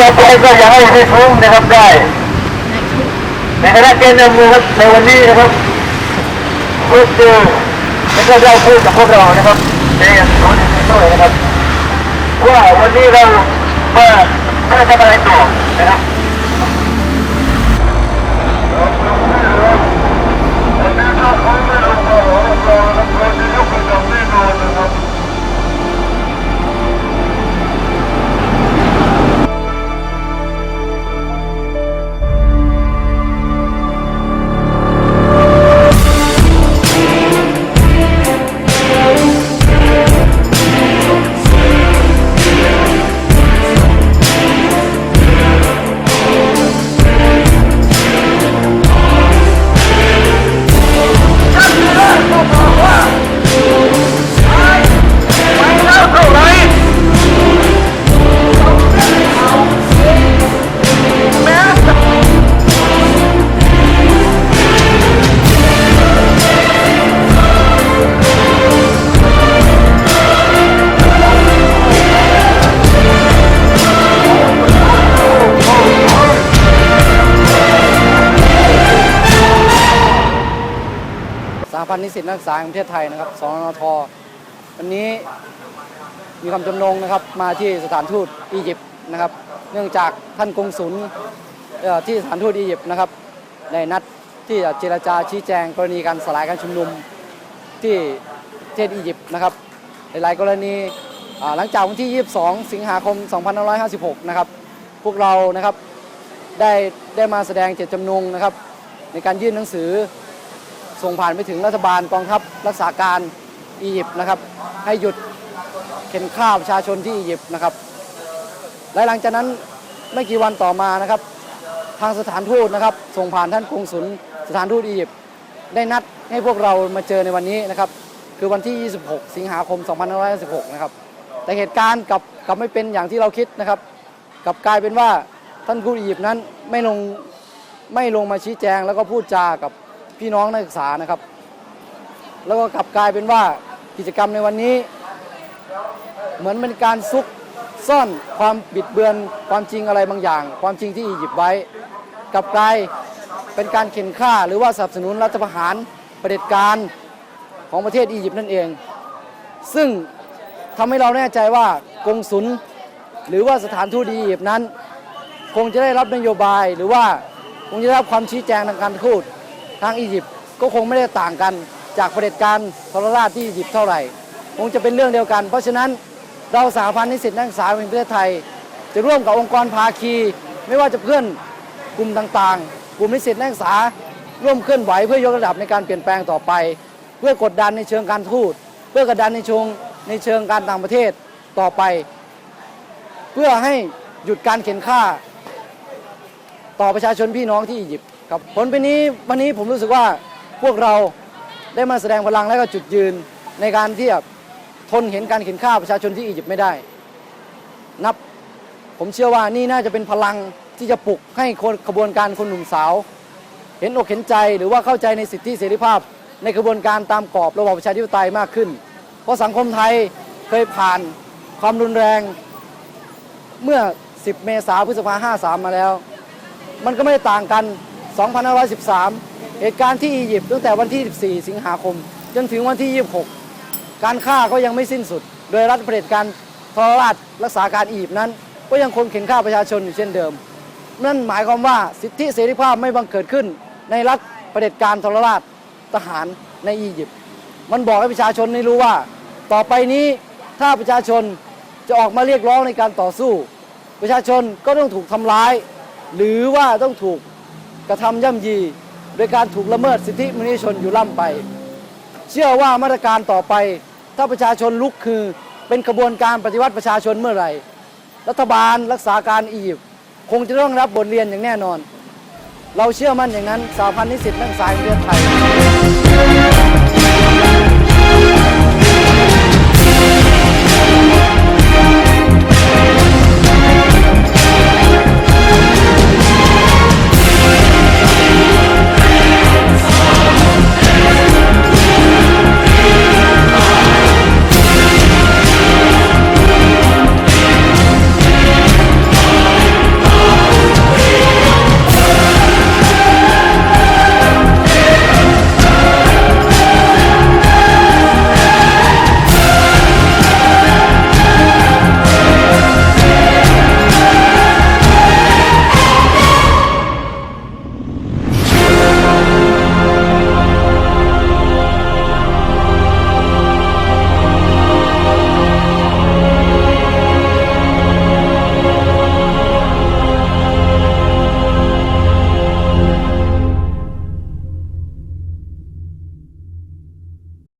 ต่อไปก็อยากให้พี่ฟุ้งนะครับได้ ในคณะแกนนำนะครับในวันนี้นะครับพูดเจอแล้วก็ได้พูดกับพวกเรานะครับในสอนด้วยนะครับว่าวันนี้เราว่าจะทำอะไรต่อนะครับส หพันธ์นิสิตนักศึกษาแห่งประเทศไทยนะครับสนทวันนี้มีคำจำนงนะครับมาที่สถานทูตอียิปต์นะครับ เนื่องจากท่านกงสุลที่สถานทูตอียิปต์นะครับได้นัดที่จะเจรจาชี้แจงกรณีการสลายการชุมนุมที่ประเทศอียิปต์นะครับหลายๆกรณีหลังจากวันที่ 22 สิงหาคม 2556 นะครับ พวกเรานะครับได้ได้มาแสดงเจตจำนงนะครับ ในการยื่นหนังสือ ส่งผ่านไปถึงรัฐบาลกองทัพรักษาการอียิปต์นะครับ ให้หยุดเข็นฆ่าประชาชนที่อียิปต์นะครับ และหลังจากนั้นไม่กี่วันต่อมานะครับ ทางสถานทูตนะครับ ส่งผ่านท่านกงสุลสถานทูตอียิปต์ได้นัดให้พวกเรามาเจอในวันนี้นะครับ คือวันที่ 26 สิงหาคม 2516 นะครับ แต่เหตุการณ์กับกับไม่เป็นอย่างที่เราคิดนะครับกับกลายเป็นว่าท่านทูตอียิปต์นั้นไม่ลงไม่ลงมาชี้แจงแล้วก็พูดจากับ พี่น้องนักศึกษานะครับ แล้วก็กลับกลายเป็นว่ากิจกรรมในวันนี้ เหมือนเป็นการซุกซ่อนความบิดเบือนความจริงอะไรบางอย่าง ความจริงที่อียิปต์ไว้กลับกลายเป็นการเข็นฆ่าหรือว่าสนับสนุนรัฐประหารประเด็จการของประเทศอียิปต์นั่นเอง ซึ่งทำให้เราแน่ใจว่ากงสุลหรือว่าสถานทูตอียิปต์นั้น คงจะได้รับนโยบายหรือว่าคงจะได้รับความชี้แจงทางการทูต ทางอียิปต์ก็คงไม่ได้ต่างกันจากเผด็จการทรราชที่อียิปต์เท่าไหร่ คงจะเป็นเรื่องเดียวกัน เพราะฉะนั้นเราสาพันธ์นิสิตนักศึกษาแห่งประเทศไทย จะร่วมกับองค์กรภาคี ไม่ว่าจะเพื่อนกลุ่มต่างๆ กลุ่มนิสิตนักศึกษา ร่วมเคลื่อนไหวเพื่อยกระดับในการเปลี่ยนแปลงต่อไป เพื่อกดดันในเชิงการทูตเพื่อกดดันในเชิงในเชิงการต่างประเทศต่อไป เพื่อให้หยุดการเข็นฆ่า ต่อประชาชนพี่น้องที่อียิปต์ครับผลเป็นนี้วันนี้ผมรู้สึกว่าพวกเราได้มาแสดงพลังและก็จุดยืนในการที่จะทนเห็นการเข็นฆ่าประชาชนที่อียิปต์ไม่ได้ นับผมเชื่อว่านี่น่าจะเป็นพลังที่จะปลุกให้คนขบวนการคนหนุ่มสาว เห็นอกเห็นใจหรือว่าเข้าใจในสิทธิเสรีภาพ ในกระบวนการตามกรอบระบอบประชาธิปไตยมากขึ้น เพราะสังคมไทยเคยผ่านความรุนแรงเมื่อ 10 เมษายนพฤษภา53 มาแล้ว มันก็ไม่ได้ต่างกัน 2513 เหตุการณ์ที่อียิปต์ตั้งแต่วันที่ 14 สิงหาคม จนถึงวันที่ 26 การฆ่าก็ยังไม่สิ้นสุด โดยรัฐเผด็จการทรราชรักษาการอียิปต์นั้น ก็ยังคงเข็นฆ่าประชาชนอยู่เช่นเดิม นั่นหมายความว่าสิทธิเสรีภาพไม่บังเกิดขึ้น ในรัฐเผด็จการทรราชทหารในอียิปต์ มันบอกให้ประชาชนได้รู้ว่า ต่อไปนี้ถ้าประชาชนจะออกมาเรียกร้องในการต่อสู้ ประชาชนก็ต้องถูกทำร้าย หรือว่าต้องถูกกระทำย่ำยี โดยการถูกละเมิดสิทธิมนุษยชนอยู่ล่ำไป เชื่อว่ามาตรการต่อไป ถ้าประชาชนลุกคือเป็นกระบวนการปฏิวัติประชาชนเมื่อไหร่ รัฐบาลรักษาการอียิปต์คงจะต้องรับบทเรียนอย่างแน่นอน เราเชื่อมั่นอย่างนั้นสาพันธ์นิสิตนักศึกษาแห่งประเทศไทย